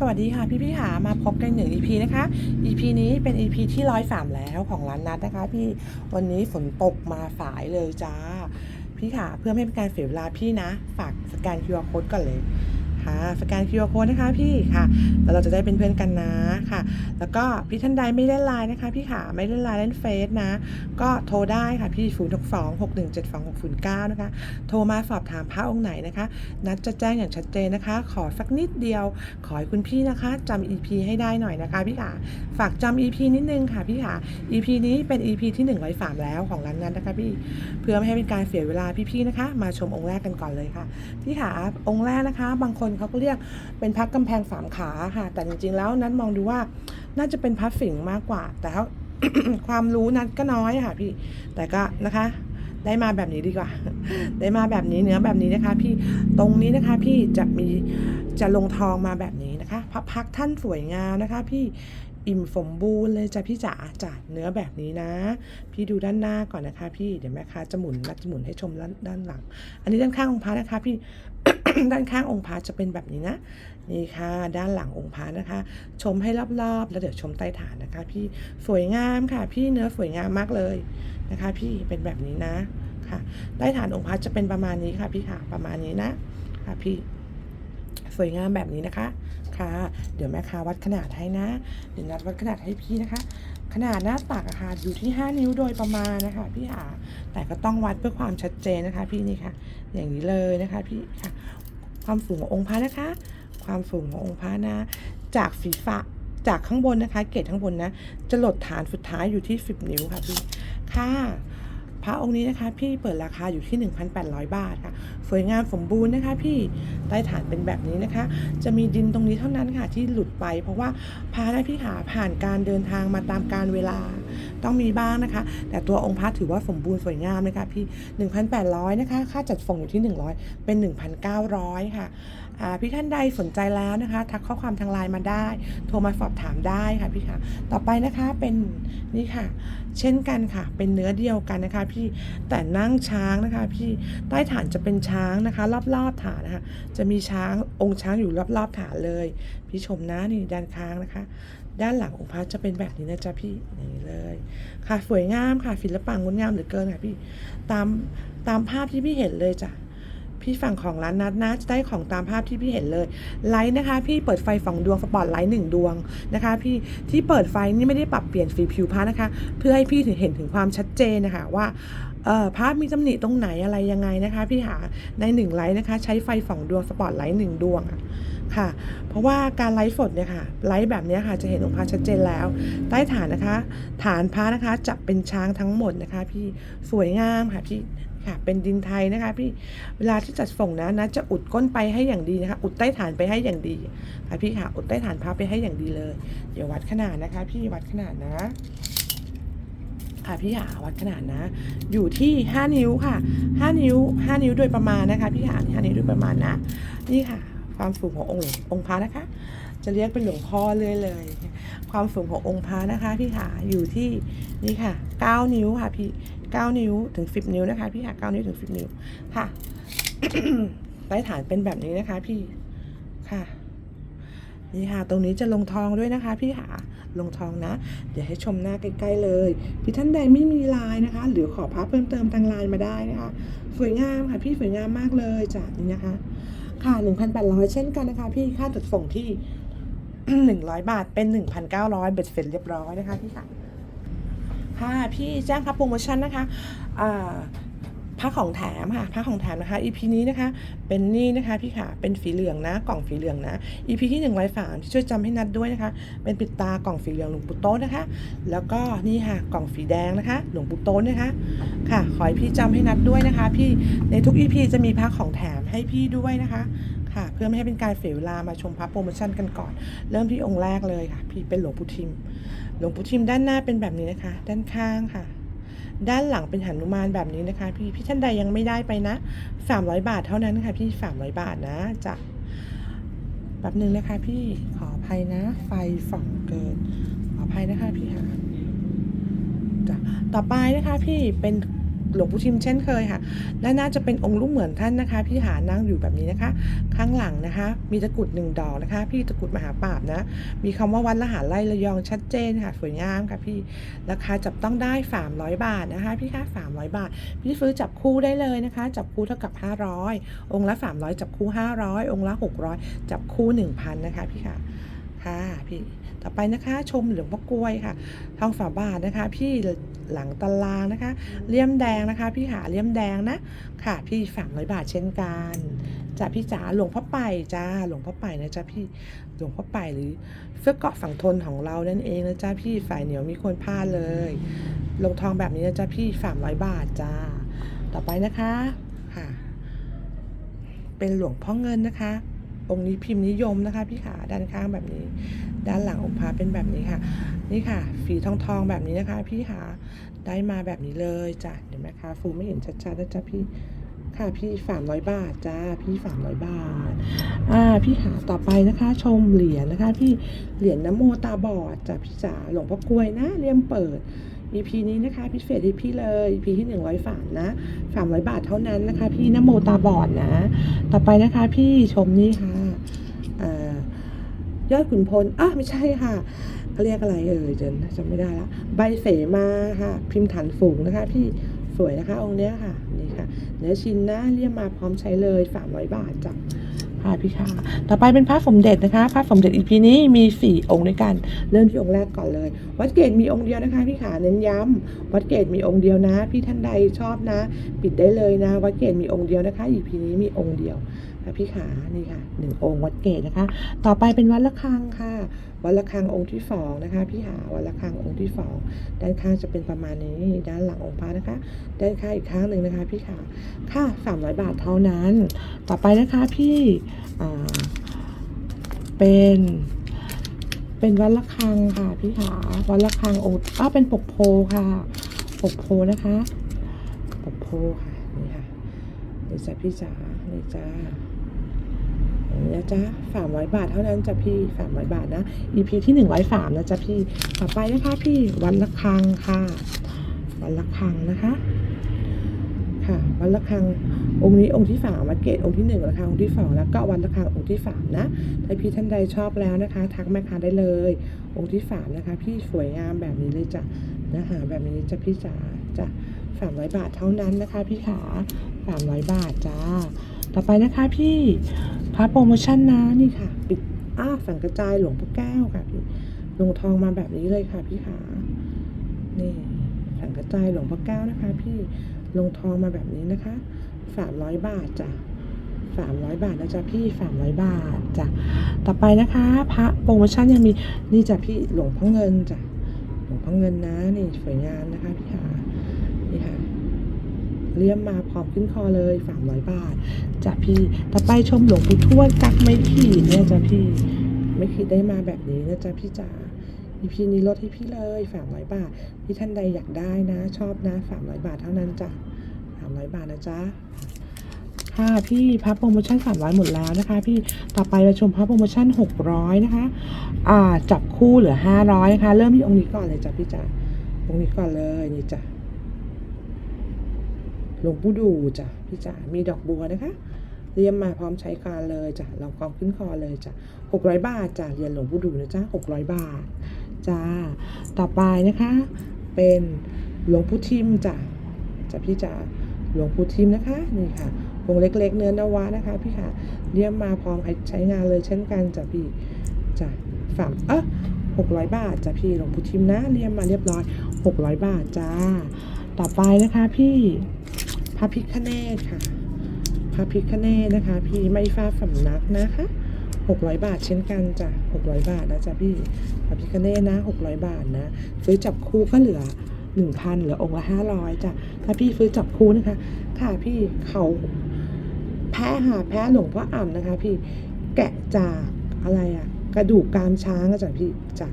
สวัสดีค่ะพี่พี่หามาพบกันหนึ่ง EP นะคะ EP นี้เป็น EP ที่ร้อยสามแล้วของร้านนัดนะคะ พี่วันนี้ฝนตกมาสายเลยจ้า พี่ค่ะเพื่อไม่ให้เป็นการเสียเวลาพี่นะ ฝากสแกน QR code ก่อนเลย ค่ะสแกน QR code นะคะพี่ค่ะ แล้วเราจะได้เป็นเพื่อนกันนะค่ะ แล้วก็พี่ท่านใดไม่เล่นไลน์นะคะพี่ค่ะไม่เล่นไลน์เล่นเฟซนะ ก็โทรได้ค่ะพี่0 6 2 6 1 7 2 6 0 9นะคะโทรมาสอบถามพระองค์ไหนนะคะ นัดจะแจ้งอย่างชัดเจนนะคะ ขอสักนิดเดียว ขอให้คุณพี่นะคะจำ EP ให้ได้หน่อยนะคะพี่ขาฝากจำ EP นิดนึงค่ะพี่ขา EP นี้เป็น EP ที่ 103 แล้วของร้านนั้นนะคะพี่เพื่อไม่ให้เป็นการเสียเวลาพี่ๆนะคะ มาชมองค์แรกกันก่อนเลยค่ะพี่ขาองค์แรกนะคะ บางคนเขาก็เรียกเป็นพักกำแพงสามขาค่ะ แต่จริงๆแล้วนัดมองดูว่าน่าจะเป็นพับฝิ่งมากกว่า แต่เขาความรู้นัดก็น้อยค่ะพี่ แต่ก็นะคะได้มาแบบนี้ดีกว่า ได้มาแบบนี้เนื้อแบบนี้นะคะ พี่ ตรงนี้นะคะ พี่จะมีจะลงทองมาแบบนี้นะคะพระพักท่านสวยงามนะคะ พี่อิ่มสมบูรณ์เลยจ้ะพี่จ๋าจ้ะเนื้อแบบนี้นะ พี่ดูด้านหน้าก่อนนะคะ พี่เดี๋ยวแม่ค้าจะหมุนนัดจะหมุนให้ชมด้านด้านหลัง อันนี้ด้านข้างของพระนะคะ พี่ ด้านข้างองค์พระจะเป็นแบบนี้นะ นี่ค่ะ ด้านหลังองค์พระนะคะ ชมให้รอบๆ แล้วเดี๋ยวชมใต้ฐานนะคะ พี่สวยงามค่ะ พี่เนื้อสวยงามมากเลยนะคะ พี่เป็นแบบนี้นะค่ะ ใต้ฐานองค์พระจะเป็นประมาณนี้ค่ะพี่ค่ะประมาณนี้นะค่ะพี่สวยงามแบบนี้นะคะค่ะ เดี๋ยวแม่ค้าวัดขนาดให้นะ เดี๋ยวนัดวัดขนาดให้พี่นะคะ ขนาดหน้าตักอะค่ะอยู่ที่ 5 นิ้วโดยประมาณนะคะ พี่ค่ะแต่ก็ต้องวัดเพื่อความชัดเจนนะคะ พี่นี่ค่ะ อย่างนี้เลยนะคะพี่ค่ะ ความสูงขององค์พระนะคะ ความสูงขององค์พระนะ จากฝีฝะจากข้างบนนะคะ เกรดข้างบนนะ จะหลดฐานสุดท้ายอยู่ที่ 10 นิ้วค่ะพี่ ค่ะ พระองค์นี้นะคะ พี่เปิดราคาอยู่ที่ 1,800 บาทค่ะ สวยงามสมบูรณ์นะคะ พี่ใต้ฐานเป็นแบบนี้นะคะ จะมีดินตรงนี้เท่านั้นค่ะที่หลุดไป เพราะว่าพระนะพี่ขาผ่านการเดินทางมาตามการเวลาต้องมีบ้างนะคะ แต่ตัวองค์พระถือว่าสมบูรณ์สวยงามนะคะพี่ 1,800นะคะ ค่าจัดส่งอยู่ที่ 100 เป็น 1,900 ค่ะอ่า พี่ท่านใดสนใจแล้วนะคะ ทักข้อความทางไลน์มาได้ โทรมาสอบถามได้ค่ะพี่ค่ะต่อไปนะคะเป็นนี่ค่ะ เช่นกันค่ะ เป็นเนื้อเดียวกันนะคะ พี่แต่นั่งช้างนะคะ พี่ใต้ฐานจะเป็นช้างนะคะ รอบๆฐานนะคะ จะมีช้างองค์ช้างอยู่รอบๆฐานเลย พี่ชมนะนี่ด้านข้างนะคะ ด้านหลังองค์พระจะเป็นแบบนี้นะจ๊ะพี่อย่างนี้เลย ค่ะสวยงามค่ะศิลปะงดงามเหลือเกินค่ะพี่ตามตามภาพที่พี่เห็นเลยจ้ะ พี่ฝั่งของร้านนัดนะจะได้ของตามภาพที่พี่เห็นเลยไลท์นะคะ พี่เปิดไฟสองดวงสปอตไลท์หนึ่งดวงนะคะ พี่ที่เปิดไฟนี่ไม่ได้ปรับเปลี่ยนสีผิวพระนะคะ เพื่อให้พี่ถึงเห็นถึงความชัดเจนนะคะว่าเออภาพมีตำหนิตรงไหนอะไรยังไงนะคะ พี่หาในหนึ่งไลท์นะคะ ใช้ไฟสองดวงสปอตไลท์หนึ่งดวงค่ะ เพราะว่าการไลฟ์สดเนี่ยค่ะ ไลฟ์แบบนี้ค่ะจะเห็นองค์พระชัดเจนแล้ว ใต้ฐานนะคะ ฐานพระนะคะจะเป็นช้างทั้งหมดนะคะ พี่สวยงามค่ะพี่ ค่ะเป็นดินไทยนะคะพี่เวลาที่จัดส่งนะนะจะอุดก้นไปให้อย่างดีนะคะ อุดใต้ฐานไปให้อย่างดีค่ะพี่ค่ะอุดใต้ฐานพระไปให้อย่างดีเลยเดี๋ยววัดขนาดนะคะ พี่วัดขนาดนะค่ะพี่หาวัดขนาดนะ อยู่ที่ 5 นิ้วค่ะ 5 นิ้ว 5 นิ้วโดยประมาณนะคะพี่หา5นิ้วโดยประมาณนะ นี่ค่ะ ความสูงขององค์องค์พระนะคะ จะเรียกเป็นหลวงพ่อเลยเลย ความสูงขององค์พระนะคะ พี่ขาอยู่ที่นี่ค่ะ 9 นิ้วค่ะพี่ 9 นิ้วถึง 10 นิ้วนะคะ พี่ค่ะ9นิ้วถึง 10 นิ้วค่ะ ใต้ฐานเป็นแบบนี้นะคะพี่ค่ะนี่ค่ะ ตรงนี้จะลงทองด้วยนะคะ พี่ค่ะลงทองนะ เดี๋ยวให้ชมหน้าใกล้ๆเลย พี่ท่านใดไม่มีลายนะคะ หรือขอพาเพิ่มเติมทางลน์มาได้นะคะ สวยงามค่ะพี่สวยงามมากเลยจ้ะนี่นะคะ ค่ะ 1,800 เช่นกันนะคะ พี่ค่าจัดส่งที่ 100 บาทเป็น 1,900 เบ็ดเสร็จเรียบร้อยนะคะพี่ค่ะ ค่ะพี่แจ้งครับโปรโมชั่นนะคะผ้าของแถมค่ะผ้าของแถมนะคะ EP นี้นะคะ เป็นนี่นะคะพี่ค่ะ เป็นสีเหลืองนะ กล่องสีเหลืองนะ EP ที่หนึ่งร้อยสามที่ช่วยจำให้นัดด้วยนะคะ เป็นปิดตากล่องสีเหลืองหลวงปู่โต๊ะนะคะ แล้วก็นี่ค่ะกล่องสีแดงนะคะ หลวงปู่โต๊ะนะคะ ค่ะ ขอให้พี่จำให้นัดด้วยนะคะ พี่ในทุก EP จะมีผ้าของแถมให้พี่ด้วยนะคะค่ะ เพื่อไม่ให้เป็นการเสียเวลามาชมพระโปรโมชั่นกันก่อน เริ่มที่องค์แรกเลยค่ะ พี่เป็นหลวงปู่ทิม หลวงปู่ทิมด้านหน้าเป็นแบบนี้นะคะ ด้านข้างค่ะ ด้านหลังเป็นหนุมานแบบนี้นะคะ พี่พี่ท่านใดยังไม่ได้ไปนะ300บาทเท่านั้นค่ะ พี่300บาทนะจะแป๊บหนึ่งนะคะ พี่ขออภัยนะ ไฟส่องเกิน ขออภัยนะคะพี่ค่ะจ้ะต่อไปนะคะพี่เป็น หลวงปู่ทิมเช่นเคยค่ะด้านหน้าจะเป็นองค์รูปเหมือนท่านนะคะพี่หานั่งอยู่แบบนี้นะคะ ข้างหลังนะคะ มีตะกุดหนึ่งดอกนะคะ พี่ตะกุดมหาปราบนะ มีคำว่าวัดละหาไร่ระยองชัดเจนค่ะสวยงามค่ะพี่ราคาจับต้องได้ 300 บาทนะคะ พี่คะ300 บาท พี่ซื้อจับคู่ได้เลยนะคะ จับคู่เท่ากับ 500 องค์ละ 300 จับคู่ 500 องค์ละ 600 จับคู่ 1,000 นะคะพี่ค่ะค่ะพี่ ต่อไปนะคะ ชมหลวงพ่อกล้วยค่ะทองฝาบาทนะคะ พี่หลังตารางนะคะเลี่ยมแดงนะคะ พี่หาเลี่ยมแดงนะค่ะ พี่สามร้อยบาทเช่นกันจ้ะพี่จ๋าหลวงพ่อไปจ้าหลวงพ่อไปนะจ๊ะพี่หลวงพ่อไปหรือเสื้อเกราะฝั่งทนของเรานั่นเองนะจ๊ะพี่ฝ่ายเหนียวมีคนพลาดเลย ลงทองแบบนี้นะจ๊ะพี่สามร้อยบาทจ้า ต่อไปนะคะค่ะ เป็นหลวงพ่อเงินนะคะ องค์นี้พิมพ์นิยมนะคะ พี่ขาด้านข้างแบบนี้ ด้านหลังองค์พระเป็นแบบนี้ค่ะ นี่ค่ะฝีทองทองแบบนี้นะคะ พี่ขาได้มาแบบนี้เลยจ้ะเห็นไหมคะฟูไม่เห็นชัดๆนะจ๊ะพี่ค่ะพี่สามร้อยบาทจ้าพี่สามร้อยบาทอ่าพี่ขาต่อไปนะคะ ชมเหรียญนะคะ พี่เหรียญนโมตาบอดจ้ะพี่จ๋าหลวงพ่อกล้วยนะเลี่ยมเปิด EP นี้นะคะพิเศษให้พี่เลย EP ที่หนึ่งร้อยฝานนะสามร้อยบาทเท่านั้นนะคะ พี่นโมตาบอดนะ ต่อไปนะคะ พี่ชมนี่ค่ะ ยอดขุนพลอะไม่ใช่ค่ะเขาเรียกอะไรเอ่ยเจนจำไม่ได้ละใบเสมาค่ะ พิมพ์ฐานฝูงนะคะ พี่สวยนะคะ องค์เนี้ยค่ะนี่ค่ะ เนื้อชิ้นนะเรียกมาพร้อมใช้เลยสามร้อยบาทจ้ะค่ะพี่ค่ะต่อไปเป็นพระสมเด็จนะคะพระสมเด็จอีพีนี้มีสี่องค์ด้วยกัน เริ่มที่องค์แรกก่อนเลย วัดเกตมีองค์เดียวนะคะพี่ขาเน้นย้ำวัดเกตมีองค์เดียวนะ พี่ท่านใดชอบนะ ปิดได้เลยนะ วัดเกตมีองค์เดียวนะคะอีพีนี้มีองค์เดียว ค่ะพี่ขานี่ค่ะหนึ่งองค์วัดเกตนะคะ ต่อไปเป็นวัดละคังค่ะ วัดละคังองค์ที่สองนะคะ พี่หาวัดละคังองค์ที่สองด้านข้างจะเป็นประมาณนี้ด้านหลังองค์พระนะคะด้านข้างอีกข้างหนึ่งนะคะ พี่ขาค่ะ300บาทเท่านั้น ต่อไปนะคะพี่เป็นเป็นวัดละคังค่ะพี่ขาวัดละคังองค์อ้าวเป็นปกโพค่ะปกโพนะคะปกโพค่ะนี่ค่ะนี่จ้ะพี่จ๋านี่จ้า นี้นะจ๊ะสามร้อยบาทเท่านั้นจ้ะพี่สามร้อยบาทนะ EP ที่หนึ่งร้อยสามนะจ๊ะพี่ต่อไปนะคะพี่วันละคังค่ะ วันละคังนะคะค่ะวันละคังองค์นี้องค์ที่สามวัดเกตองค์ที่หนึ่งละคังองค์ที่สองแล้วก็วันละคังองค์ที่สามนะถ้าพี่ท่านใดชอบแล้วนะคะ ทักแม่ค้าได้เลย องค์ที่สามนะคะ พี่สวยงามแบบนี้เลยจ้ะนะคะแบบนี้จะพี่จ๋าจ้ะสามร้อยบาทเท่านั้นนะคะ พี่ขาสามร้อยบาทจ้า ต่อไปนะคะพี่พระโปรโมชั่นนะนี่ค่ะ ปิดอ้าสังกระจายหลวงพ่อแก้วค่ะพี่ลงทองมาแบบนี้เลยค่ะพี่ขานี่สังกระจายหลวงพ่อแก้วนะคะ พี่ลงทองมาแบบนี้นะคะสามร้อยบาทจ้ะสามร้อยบาทนะจ๊ะพี่สามร้อยบาทจ้ะต่อไปนะคะ พระโปรโมชั่นยังมีนี่จ้ะพี่หลวงพ่อเงินจ้ะหลวงพ่อเงินนะนี่สวยงามนะคะพี่ขานี่ค่ะ เลี่ยมมาพร้อมขึ้นคอเลยสามร้อยบาทจ้ะพี่ต่อไปชมหลวงปู่ทวดกักไม่ขีดเนี่ยจ้ะพี่ไม่ขีดได้มาแบบนี้นะจ๊ะพี่จ๋า EP นี้ลดให้พี่เลยสามร้อยบาท พี่ท่านใดอยากได้นะ ชอบนะสามร้อยบาทเท่านั้นจ้ะสามร้อยบาทนะจ๊ะค่ะพี่พับโปรโมชั่น 300 หมดแล้วนะคะ พี่ต่อไปเราชมพับโปรโมชั่น 600 นะคะอ่าจับคู่เหลือ 500 นะคะ เริ่มที่องค์นี้ก่อนเลยจ้ะพี่จ๋าองค์นี้ก่อนเลยนี่จ้ะ ลวงปู่ดูจ้ะพี่จ๋ามีดอกบัวนะคะเรียมมาพร้อมใช้การเลยจ้ะลองกองขึ้นคอเลยจ้ะหกร้อยบาทจ้ะเรียญหลวงปู่ดูนะจ๊ะหกร้อยบาทจ้าต่อไปนะคะ เป็นหลวงปู่ทิมจ้ะจ้ะพี่จ๋าหลวงปู่ทิมนะคะนี่ค่ะวงเล็ก ๆ เนื้อนวะนะคะพี่ค่ะเรียมมาพร้อมใช้งานเลยเช่นกันจ้ะพี่จ้ะฝามเออหกร้อยบาทจ้ะพี่หลวงปู่ทิมนะเรียมมาเรียบร้อยหกร้อยบาทจ้าต่อไปนะคะพี่ พระพิคเนตค่ะ พระพิคเนตนะคะ พี่ไม่ฟ้าสำนักนะคะหกร้อยบาทเช่นกันจ้ะหกร้อยบาทนะจ๊ะพี่พระพิคเนตนะหกร้อยบาทนะ ซื้อจับคู่ก็เหลือหนึ่งพันเหลือองค์ละห้าร้อยจ้ะถ้าพี่ซื้อจับคู่นะคะ ค่ะพี่เขาแพ้หาแพ้หลวงพ่ออ่ำนะคะ พี่แกะจากอะไรอะกระดูกกามช้างอะจ้ะพี่จ้ะ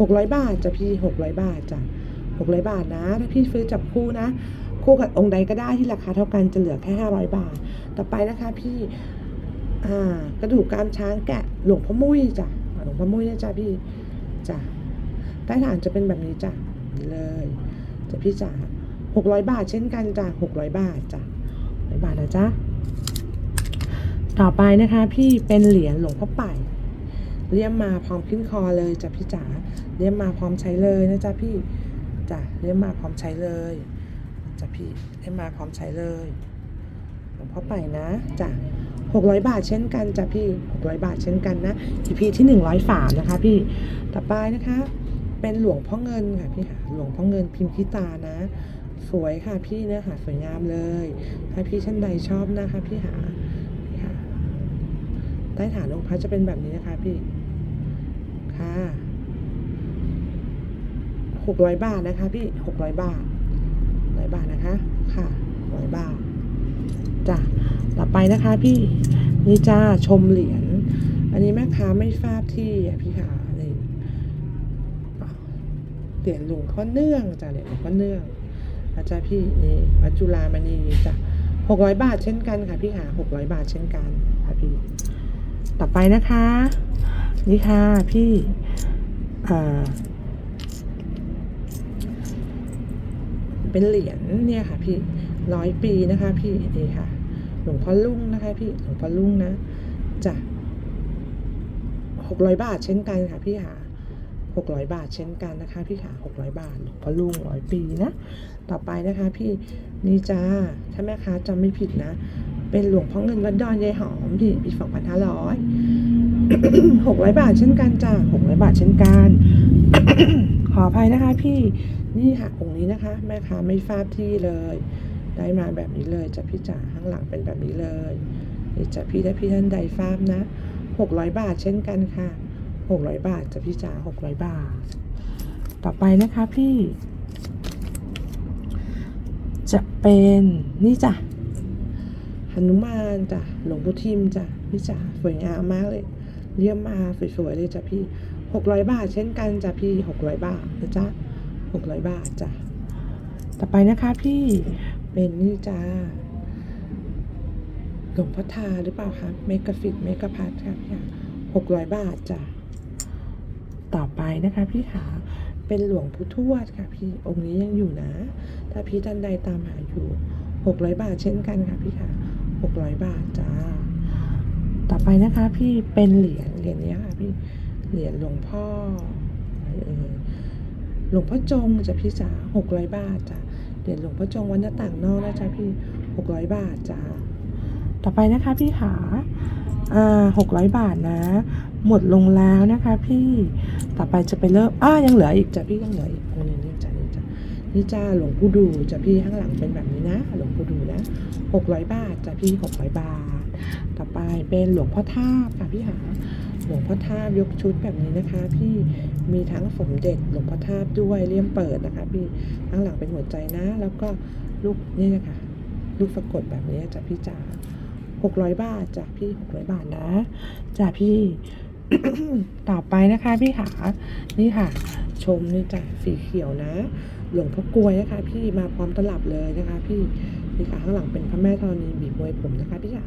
หกร้อยบาทจ้ะพี่หกร้อยบาทจ้ะหกร้อยบาทนะ ถ้าพี่ซื้อจับคู่นะ คู่กับองค์ใดก็ได้ที่ราคาเท่ากันจะเหลือแค่ห้าร้อยบาท ต่อไปนะคะพี่กระดูกกรามช้างแกะหลวงพ่อมุ้ยจ้ะหลวงพ่อมุ้ยนะจ้ะพี่จ้ะใต้ฐานจะเป็นแบบนี้จ้ะนี่เลยจ้ะพี่จ๋าหกร้อยบาทเช่นกันจ้ะหกร้อยบาทจ้ะร้อยบาทนะจ๊ะต่อไปนะคะพี่เป็นเหรียญหลวงพ่อป่ายเลี่ยมมาพร้อมขึ้นคอเลยจ้ะพี่จ๋าเลี่ยมมาพร้อมใช้เลยนะจ๊ะพี่จ้ะเลี่ยมมาพร้อมใช้เลย จ้ะพี่เลี่ยมาพร้อมใช้เลยหลวงพ่อไปนะจ้ะหกร้อยบาทเช่นกันจ้ะพี่หกร้อยบาทเช่นกันนะ EP ที่หนึ่งร้อยฝามนะคะพี่ต่อไปนะคะ เป็นหลวงพ่อเงินค่ะพี่ค่ะหลวงพ่อเงินพิมพ์พิตานะ สวยค่ะพี่เนื้อหาสวยงามเลยถ้าพี่ท่านใดชอบนะคะพี่หาค่ะใต้ฐานองค์พระจะเป็นแบบนี้นะคะพี่ค่ะหกร้อยบาทนะคะพี่หกร้อยบาท อยบาทนะคะ ค่ะร้อยบาทจ้ะต่อไปนะคะพี่นี่จ้าชมเหรียญอันนี้แม่ค้าไม่ทราบที่อะพี่ขาเหรียญหลวงพ่อเนื่องจ้ะเหรียญหลวงพ่อเนื่องอาจารย์พี่นี่วัดจุฬามณีจ้ะหกร้อยบาทเช่นกันค่ะพี่ขาหกร้อยบาทเช่นกันค่ะพี่ต่อไปนะคะ นี่ค่ะพี่อ่า เป็นเหรียญเนี่ยค่ะพี่ร้อยปีนะคะพี่นี่ค่ะ หลวงพ่อลุ่งนะคะพี่หลวงพ่อลุ่งนะจ้ะหกร้อยบาทเช่นกันค่ะพี่หาหกร้อยบาทเช่นกันนะคะ พี่ขาหกร้อยบาทหลวงพ่อลุ่งร้อยปีนะต่อไปนะคะพี่นี่จ้าถ้าแม่ค้าจำไม่ผิดนะ เป็นหลวงพ่อเงินวัดดอนยายหอมพี่ปีสองพันห้าร้อยหกร้อยบาทเช่นกันจ้าหกร้อยบาทเช่นกัน ออภัยนะคะพี่นี่ค่ะองค์นี้นะคะ แม่ค้าไม่ทราบที่เลย ได้มาแบบนี้เลยจะพี่จ๋าข้างหลังเป็นแบบนี้เลยนี่จะพี่ถ้าพี่ท่านใดทราบนะหกร้อยบาทเช่นกันค่ะหกร้อยบาทจะพี่จ๋าหกร้อยบาท ต่อไปนะคะพี่ จะเป็นนี่จ้ะหนุมานจ้ะหลวงปู่ทิมจ้ะพี่จ๋าสวยงามมากเลยเยี่ยมมาสวยๆเลยจ้ะพี่ หกร้อยบาท เช่นกันจ้ะพี่หกร้อยบาทนะจ๊ะหกร้อยบาทจ้ะต่อไปนะคะพี่เป็นนี่จ้าหลวงพ่อทาหรือเปล่าคะเมกะฟิตเมกะพัทค่ะพี่หกร้อยบาทจ้ะต่อไปนะคะพี่ขาเป็นหลวงปู่ทวดค่ะพี่องค์นี้ยังอยู่นะ ถ้าพี่ท่านใดตามหาอยู่หกร้อยบาทเช่นกันค่ะพี่ค่ะหกร้อยบาทจ้าต่อไปนะคะพี่เป็นเหรียญเหรียญนี้ค่ะพี่ เหรียญหลวงพ่อเออหลวงพ่อจงจ้ะพี่จ๋าหกร้อยบาทจ้ะเหรียญหลวงพ่อจงวันหน้าต่างนอกนะจ๊ะพี่หกร้อยบาทจ้าต่อไปนะคะพี่ขาอ่าหกร้อยบาทนะ หมดลงแล้วนะคะ พี่ต่อไปจะไปเริ่มอ้ายังเหลืออีกจ้ะพี่ยังเหลืออีกองค์นึงนี่จ้ะนี่จ้ะนี่จ้าหลวงปู่ดูจ้ะพี่ข้างหลังเป็นแบบนี้นะ หลวงปู่ดูนะหกร้อยบาทจ้ะพี่หกร้อยบาท ต่อไปเป็นหลวงพ่อท่าค่ะพี่หา หลวงพ่อทาบยกชุดแบบนี้นะคะ พี่มีทั้งสมเด็จหลวงพ่อทาบด้วยเลี่ยมเปิดนะคะ พี่ข้างหลังเป็นหัวใจนะ แล้วก็ลูกนี่นะคะลูกสะกดแบบนี้จ้ะพี่จ๋าหกร้อยบาทจ้ะพี่หกร้อยบาทนะจ้ะพี่ต่อไปนะคะพี่ขานี่ค่ะ ชมนี่จ้ะสีเขียวนะ หลวงพ่อกลวยนะคะ พี่มาพร้อมตลับเลยนะคะ พี่นี่ค่ะข้างหลังเป็นพระแม่ธรณีบีบมวยผมนะคะ พี่จ๋า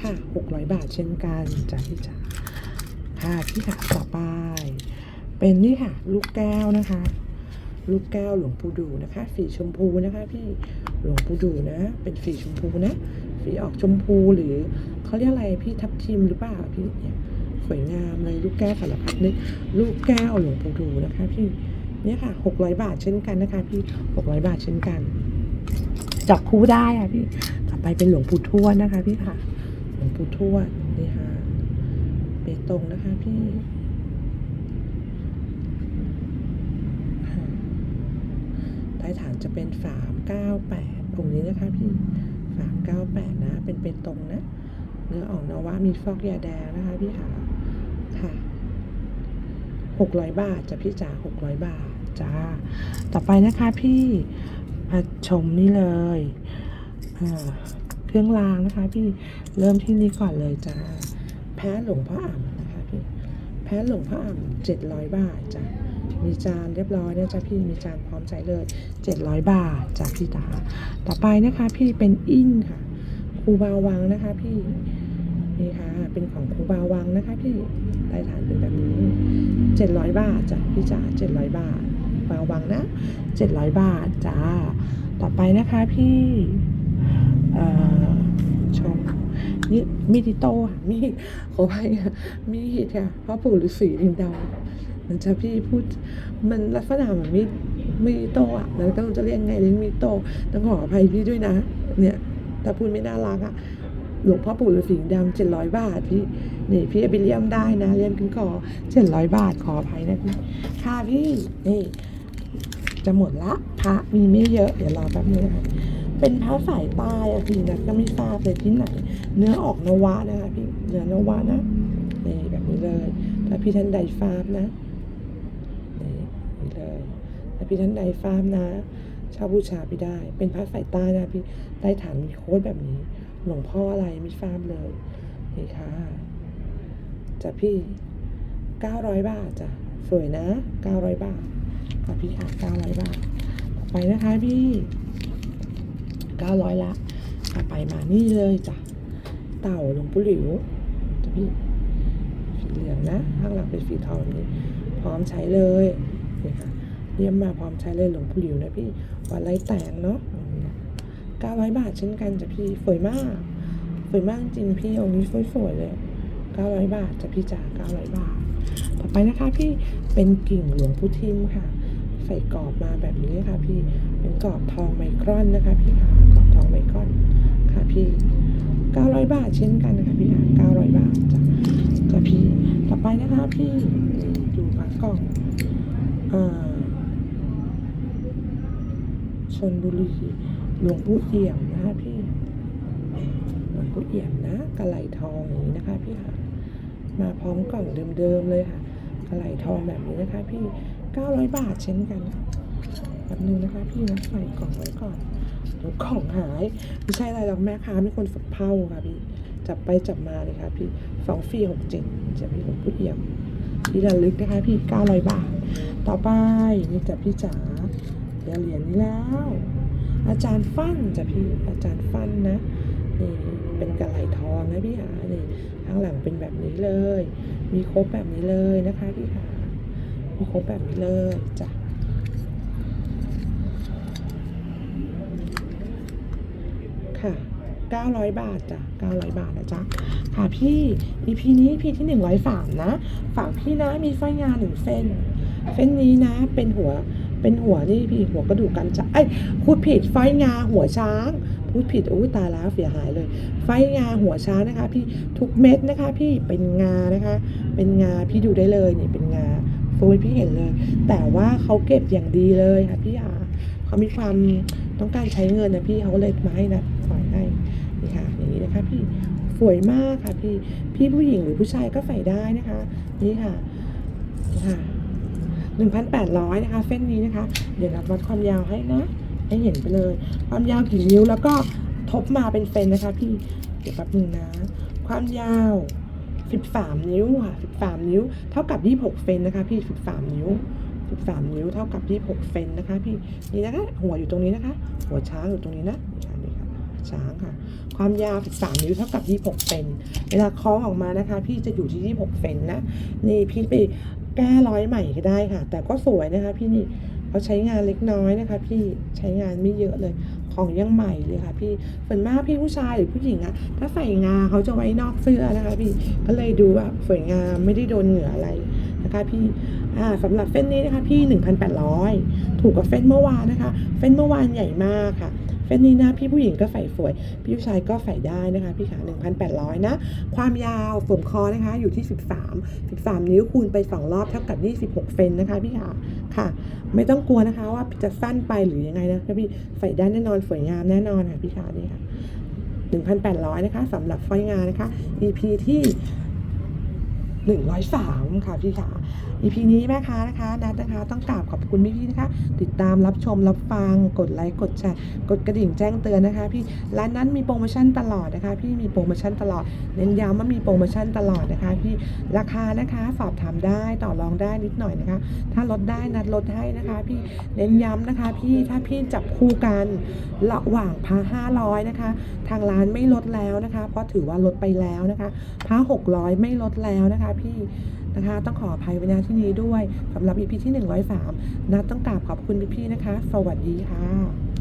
ค่ะหกร้อยบาทเช่นกันจ้ะพี่จ๋า่ะพี่ค่ะต่อไป เป็นนี่ค่ะ ลูกแก้วนะคะ ลูกแก้วหลวงปู่ดูนะคะ สีชมพูนะคะ พี่หลวงปู่ดูนะ เป็นสีชมพูนะ สีออกชมพูหรือเขาเรียกอะไรพี่ทับทิมหรือเปล่าพี่เนี่ยสวยงามเลยลูกแก้วสารพัดนึกลูกแก้วหลวงปู่ดูนะคะ พี่เนี่ยค่ะหกร้อยบาทเช่นกันนะคะ พี่หกร้อยบาทเช่นกันจับคู่ได้ค่ะพี่ต่อไปเป็นหลวงปู่ทวดนะคะ พี่ค่ะ หลวงปู่ทวดนี่ค่ะ เปตงนะคะพี่ค่ะใต้ฐานจะเป็นสามเก้าแปดตรงนี้นะคะพี่สามเก้าแปดนะ เป็นเปตงนะ เนื้ออ่อนนวะมีฟอกยาแดงนะคะพี่ค่ะค่ะหกร้อยบาทจะพี่จ๋าหกร้อยบาทจ้า ต่อไปนะคะพี่มาชมนี่เลยเครื่องรางนะคะพี่เริ่มที่นี่ก่อนเลยจ้า พ้หลวงพ่ออ่ำนะคะพี่แพ้หลวงพ่ออ่ำเจ็ดร้อยบาทจ้ะมีจานเรียบร้อยนะจ๊ะพี่มีจานพร้อมใช้เลยเจ็ดร้อยบาทจ้ะพี่ตาต่อไปนะคะพี่เป็นอิ้งค่ะครูบาวังนะคะพี่นี่ค่ะเป็นของครูบาวังนะคะพี่ใต้ฐานเป็นแบบนี้เจ็ดร้อยบาทจ้ะพี่จ๋าเจ็ดร้อยบาทบาวังนะเจ็ดร้อยบาทจ้าต่อไปนะคะพี่เอ่อชมี่มีดิโตะมีขออภัยมีดค่ะพ่อปู่ฤาษีลิงดำมันจะพี่พูดมันลักษณะเหมือนมีมีโต้อะแล้วต้องจะเรียกไงเรียกมิโต้ต้องขออภัยพี่ด้วยนะ เนี่ยถ้าพูดไม่น่ารักอะหลวงพ่อปู่ฤาษีลิงดำเจ็ดร้อยบาทพี่นี่พี่ไปเลี่ยมได้นะเลี่ยมขึ้นคอเจ็ดร้อยบาทขออภัยนะพี่ค่ะพี่นี่จะหมดละพระมีไม่เยอะ เดี๋ยวรอแป๊บนึงนะคะ เป็นพระสายใต้อะพี่นะก็ไม่ทราบเลยที่ไหน เนื้อออกนวะนะคะพี่เนื้อนวะนะนี่แบบนี้เลยถ้าพี่ท่านใดทราบนะนี่นี่เลยถ้าพี่ท่านใดทราบนะเช่าบูชาพี่ได้ เป็นพระสายต้นะพี่ใต้ฐานมีโค้ดแบบนี้ หลวงพ่ออะไรไม่ทราบเลยนี่ค่ะจะพี่เก้าร้อยบาทจ้ะสวยนะเก้าร้อยบาทค่ะพี่ค่ะ900บาท ต่อไปนะคะพี่ 900 ละไปมานี่เลยจ้ะ เต่าหลวงปู่หลิวจ้ะพี่สีเหลืองนะข้างหลังเป็นสีทองนี่พร้อมใช้เลยนี่ค่ะเยี่ยมมาพร้อมใช้เลยหลวงปู่หลิวนะพี่วันไรแต่งเนาะ900 บาทเช่นกันจ้ะพี่สวยมากสวยมากจริงพี่องค์นี้สวยๆเลย900 บาทจ้ะพี่จ๋า900 บาท ต่อไปนะคะพี่เป็นกิ่งหลวงพุทิมค่ะ ใส่กรอบมาแบบนี้ค่ะพี่ เป็นกรอบทองไมครอนนะคะ พี่ค่ะกรอบทองไมครอนค่ะพี่900บาทเช่นกันนะคะพี่ค่ะ900บาทจ้ะจ้ะพี่ต่อไปนะคะพี่ดูพระกล่องอ่าชนบุรีหลวงปู่เอี่ยมนะคะพี่หลวงปู่เอี่ยมนะกระไหลทองอย่างนี้นะคะพี่ค่ะมาพร้อมกล่องเดิมๆเลยค่ะกระไหลทองแบบนี้นะคะพี่900 บาทเช่นกัน แบบนึงนะคะ พี่นะใส่กล่องไว้ก่อนเดี๋ยวกล่องหาย ไม่ใช่อะไรหรอกแม่ค้าไม่คนฝักเผาค่ะพี่ จับไปจับมาเลยค่ะพี่สองฟรีหกเจ็ดจะพี่หลวงพ่อเอี่ยมที่ระลึกนะคะพี่900บาท ต่อไปนี่จะพี่จ๋าเดี๋ยวเหรียญนี้แล้ว อาจารย์ฟันจะพี่อาจารย์ฟันนะนี่เป็นกระไหลทองนะพี่หานี่ข้างหลังเป็นแบบนี้เลย มีครบแบบนี้เลยนะคะพี่หามีครบแบบนี้เลยจ้ะ ค่ะ 900 บาทจ้ะ900 บาทนะจ๊ะค่ะพี่ EP นี้ EP ที่ 103 นะฝั่งพี่นะมีสร้อยงาหนึ่งเส้น เส้นนี้นะ เป็นหัว เป็นหัวนี่พี่หัวกระดูกกันจะไอ้พูดผิดไฟงาหัวช้าง พูดผิดอุ้ยตายแล้วเสียหายเลย ไฟงาหัวช้างนะคะ พี่ทุกเม็ดนะคะ พี่เป็นงานะคะ เป็นงาพี่ดูได้เลยนี่เป็นงาโฟยพี่เห็นเลย แต่ว่าเขาเก็บอย่างดีเลยค่ะพี่อาเขามีความต้องการใช้เงินนะพี่เขาเลยมาให้นะ พี่สวยมากค่ะพี่พี่ผู้หญิงหรือผู้ชายก็ใส่ได้นะคะ นี่ค่ะนี่ค่ะ1,800นะคะ เส้นนี้นะคะ เดี๋ยวนับวัดความยาวให้นะให้เห็นไปเลย ความยาวกี่นิ้วแล้วก็ทบมาเป็นเซนนะคะ พี่เดี๋ยวแป๊บนึงนะ ความยาว13นิ้วค่ะ13นิ้ว เท่ากับ26เซนนะคะ พี่13นิ้ว13นิ้วเท่ากับ26เซนนะคะ พี่นี่นะคะ หัวอยู่ตรงนี้นะคะ หัวช้างอยู่ตรงนี้นะ ช้างค่ะ ความยาว 13 นิ้วเท่ากับ 26เซนเวลาคล้องออกมานะคะ พี่จะอยู่ที่ 26เซนนะ นี่พี่ไปแก้ร้อยใหม่ก็ได้ค่ะ แต่ก็สวยนะคะ พี่นี่เขาใช้งานเล็กน้อยนะคะ พี่ใช้งานไม่เยอะเลย ของยังใหม่เลยค่ะ พี่ส่วนมากพี่ผู้ชายหรือผู้หญิงอะถ้าใส่งาเขาจะไว้นอกเสื้อนะคะ พี่ก็เลยดูแบบสวยงามไม่ได้โดนเหงื่ออะไรนะคะพี่สำหรับเส้นนี้นะคะพี่ 1,800 ถูกกว่าเส้นเมื่อวานนะคะ เส้นเมื่อวานใหญ่มากค่ะ เส้นนี้นะพี่ผู้หญิงก็ใส่สวย พี่ผู้ชายก็ใส่ได้นะคะ พี่ขา1,800 นะ ความยาวสวมคอนะคะอยู่ที่ 13 13 นิ้วคูณไป 2 รอบเท่ากับ 26 เซนนะคะพี่ขาค่ะ ไม่ต้องกลัวนะคะว่าจะสั้นไปหรือยังไงนะพี่ใส่ได้แน่นอนสวยงามแน่นอนค่ะพี่ขานี่ค่ะ1,800 นะคะสำหรับสร้อยงานนะคะ EP ที่ 103 ค่ะพี่ขา EP นี้แม่ค้านะคะนัดนะคะ ต้องกราบขอบคุณพี่ๆนะคะ ติดตามรับชมรับฟังกดไลค์กดแชร์กดกระดิ่งแจ้งเตือนนะคะ พี่ร้านนั้นมีโปรโมชั่นตลอดนะคะ พี่มีโปรโมชั่นตลอด เน้นย้ำว่ามีโปรโมชั่นตลอดนะคะ พี่ราคานะคะสอบถามได้ต่อรองได้นิดหน่อยนะคะ ถ้าลดได้นัดลดให้นะคะ พี่เน้นย้ำนะคะ พี่ถ้าพี่จับคู่กันระหว่างพา500นะคะ ทางร้านไม่ลดแล้วนะคะ เพราะถือว่าลดไปแล้วนะคะพา600ไม่ลดแล้วนะคะพี่นะคะ ต้องขออภัยไว้ณที่นี้ด้วยสำหรับ EP ที่ 103นัดต้องกราบขอบคุณพี่ๆนะคะ สวัสดีค่ะ